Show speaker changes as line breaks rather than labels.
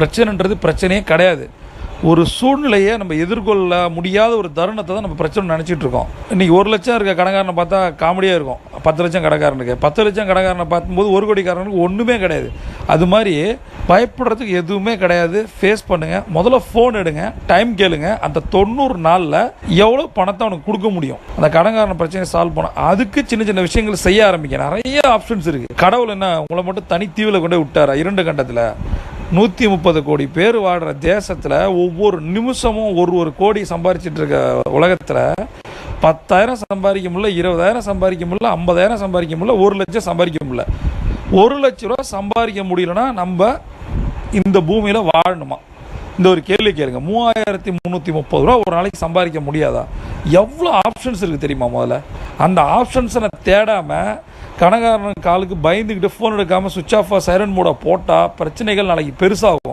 பிரச்சனைன்றது பிரச்சனையே கிடையாது. ஒரு சூழ்நிலையை நம்ம எதிர்கொள்ள முடியாத ஒரு தருணத்தை தான் நம்ம பிரச்சனை நினச்சிட்டு இருக்கோம். இன்றைக்கி ஒரு லட்சம் இருக்க கடங்காரனை பார்த்தா காமெடியாக இருக்கும். பத்து லட்சம் கடைக்காரனுக்கு. பத்து லட்சம் கடைக்காரனை பார்க்கும்போது ஒரு கோடிக்காரனுக்கு ஒன்றுமே கிடையாது. அது மாதிரி பயப்படுறதுக்கு எதுவுமே கிடையாது. ஃபேஸ் பண்ணுங்கள் முதல்ல ஃபோன் எடுங்க. டைம் கேளுங்க. அந்த தொண்ணூறு நாளில் எவ்வளோ பணத்தை அவனுக்கு கொடுக்க முடியும்? அந்த கடங்காரன் பிரச்சனையை சால்வ் பண்ண அதுக்கு சின்ன சின்ன விஷயங்கள் செய்ய ஆரம்பிக்க. நிறைய ஆப்ஷன்ஸ் இருக்குது கடவுள் என்ன உங்களை மட்டும் தனித்தீவில் கொண்டு போய் விட்டாரா? இரண்டு கண்டத்தில். நூற்றி முப்பது கோடி பேர் வாழ்கிற தேசத்தில் ஒவ்வொரு நிமிஷமும் ஒரு ஒரு கோடி சம்பாரிச்சிட்டு இருக்க உலகத்தில் பத்தாயிரம் சம்பாதிக்க முடியல இருபதாயிரம் சம்பாதிக்க முடியல ஐம்பதாயிரம் சம்பாதிக்க முடியல ஒரு லட்சம் சம்பாதிக்க முடியல. ஒரு லட்ச ரூபா சம்பாதிக்க முடியலன்னா நம்ம இந்த பூமியில் வாழணுமா? இந்த ஒரு கேள்வி கேளுங்க. மூவாயிரத்தி முந்நூற்றி முப்பது ரூபா ஒரு நாளைக்கு சம்பாதிக்க முடியாதா? எவ்வளோ ஆப்ஷன்ஸ் இருக்குது தெரியுமா முதல்ல? அந்த ஆப்ஷன்ஸை நான் தேடாமல் கணக்காரன் காலுக்கு பயந்துக்கிட்டு ஃபோன் எடுக்காமல் சுவிட்ச் ஆஃபாக சைரன் மோட போட்டால் பிரச்சனைகள் நாளைக்கு பெருசாகும்.